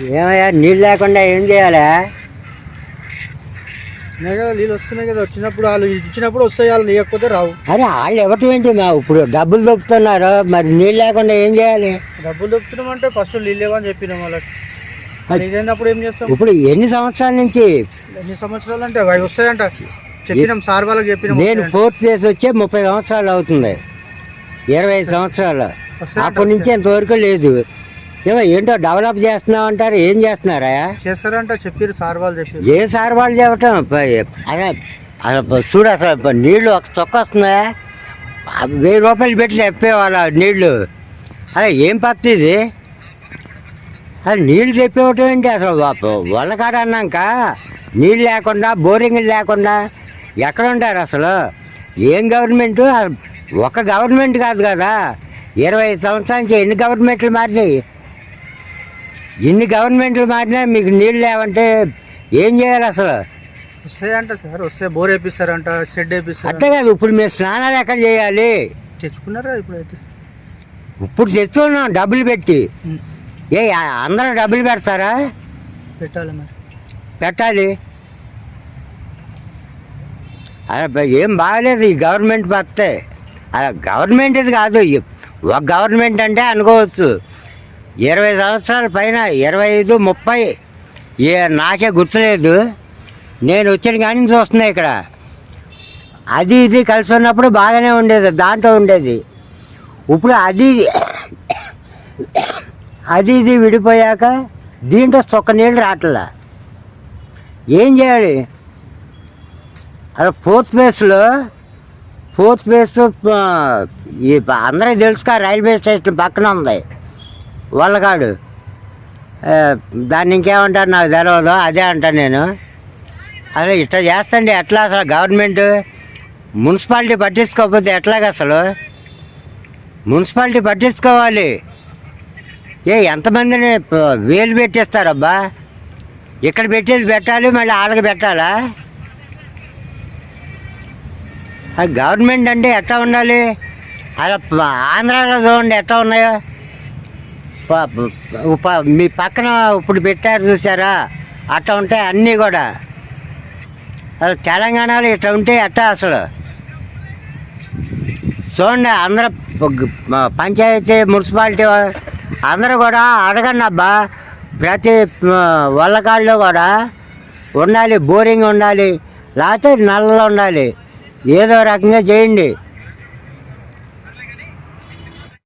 ఏమయ్యా నీళ్ళు లేకుండా ఏం చేయాలా? ఉన్నాయి కదా నీళ్ళు వస్తున్నాయి కదా వచ్చినప్పుడు వాళ్ళు ఇచ్చినప్పుడు వస్తాయి వాళ్ళు లేకపోతే రావు. అరే వాళ్ళు ఇవ్వటం ఏంటి మా ఇప్పుడు డబ్బులు దొప్పుతున్నారు మరి నీళ్ళు లేకుండా ఏం చేయాలి? డబ్బులు దొప్పుతున్నాం అంటే ఫస్ట్ నీళ్ళు లేవని చెప్పినాం వాళ్ళకి. లేదన్నప్పుడు ఏం చేస్తాం? ఇప్పుడు ఎన్ని సంవత్సరాల నుంచి? ఎన్ని సంవత్సరాలు అంటే అవి వస్తాయంట. చెప్పినాం సార్ వాళ్ళకి చెప్పినాం నేను. ఫోర్త్ చేసి వచ్చే ముప్పై సంవత్సరాలు అవుతుంది. ఇరవై ఐదు సంవత్సరాలు. అప్పటి నుంచి ఇంతవరకు లేదు. ఏమో ఏంటో డెవలప్ చేస్తున్నావు అంటారు ఏం చేస్తున్నారా? చేస్తారంట చెప్పారు సార్ వాళ్ళు చెప్పారు ఏ సార్ వాళ్ళు చెప్పటం? అదే అసలు చూడు అసలు నీళ్ళు ఒక చొక్క వస్తున్నాయా వెయ్యి రూపాయలు పెట్టి చెప్పేవాళ్ళ నీళ్ళు. అదే ఏం పత్తి ఇది? అది నీళ్ళు చెప్పేవటం ఏంటి అసలు? వల్లకాడ అన్నాక నీళ్ళు లేకుండా బోరింగ్ లేకుండా ఎక్కడ ఉంటారు అసలు? ఏం గవర్నమెంట్ ఒక గవర్నమెంట్ కాదు కదా. ఇరవై ఐదు సంవత్సరాల నుంచి ఎన్ని గవర్నమెంట్లు మారినాయి? ఎన్ని గవర్నమెంట్లు మారినా మీకు నీళ్ళు లేవంటే ఏం చేయాలి అసలు? వస్తాయంట సార్ వస్తే బోర్ వేపిస్తారంట షెడ్ వేపిస్తారు అట్టే కాదు ఇప్పుడు మీరు స్నానాలు ఎక్కడ చేయాలి? తెచ్చుకున్నారా ఇప్పుడైతే? ఇప్పుడు తెచ్చుకున్నాం డబ్బులు పెట్టి. ఏ అందరూ డబ్బులు పెడతారా? పెట్టాలి మరి. పెట్టాలి. అదే బ- ఏం బాగాలేదు ఈ గవర్నమెంట్ పత్తే అలా గవర్నమెంట్ ఇది కాదు ఒక గవర్నమెంట్ అంటే అనుకోవచ్చు. ఇరవై సంవత్సరాల పైన ఇరవై ఐదు ముప్పై ఏ నాకే గుర్తులేదు. నేను వచ్చిన కానీ చూస్తున్నాయి ఇక్కడ. అది ఇది కలిసి ఉన్నప్పుడు బాగానే ఉండేది దాంట్లో ఉండేది. ఇప్పుడు అది అది ఇది విడిపోయాక దీంట్లో చొక్క నీళ్ళు రావట్లా ఏం చేయాలి? అలా ఫోర్త్ బేస్లో ఫోర్త్ బేస్ ఈ అందరికీ తెలుసుగా రైల్వే స్టేషన్ పక్కన ఉంది. వల్లకాడు. దాన్ని ఇంకేమంటారు నాకు తెలియదు అదే అంటాను నేను. అదే ఇట్లా చేస్తండి ఎట్లా అసలు గవర్నమెంట్? మున్సిపాలిటీ పట్టించుకోకపోతే ఎట్లాగ అసలు? మున్సిపాలిటీ పట్టించుకోవాలి. ఏ ఎంతమందిని వేలు పెట్టేస్తారబ్బా? ఇక్కడ పెట్టేది పెట్టాలి మళ్ళీ వాళ్ళకి పెట్టాలా? అది గవర్నమెంట్ అంటే ఎట్లా ఉండాలి? అలా ఆంధ్రాలో చూడండి ఎట్లా ఉన్నాయో. మీ పక్కన ఇప్పుడు పెట్టారు చూసారా? అట్లా ఉంటాయి అన్నీ కూడా. అసలు తెలంగాణలో ఇట్లా ఉంటే అట్టా అసలు. చూడండి అందరూ పంచాయతీ మున్సిపాలిటీ అందరూ కూడా అడగండి అబ్బా. ప్రతి వల్లకాళ్ళు కూడా ఉండాలి బోరింగ్ ఉండాలి లేకపోతే నల్లలు ఉండాలి. ఏదో రకంగా చేయండి.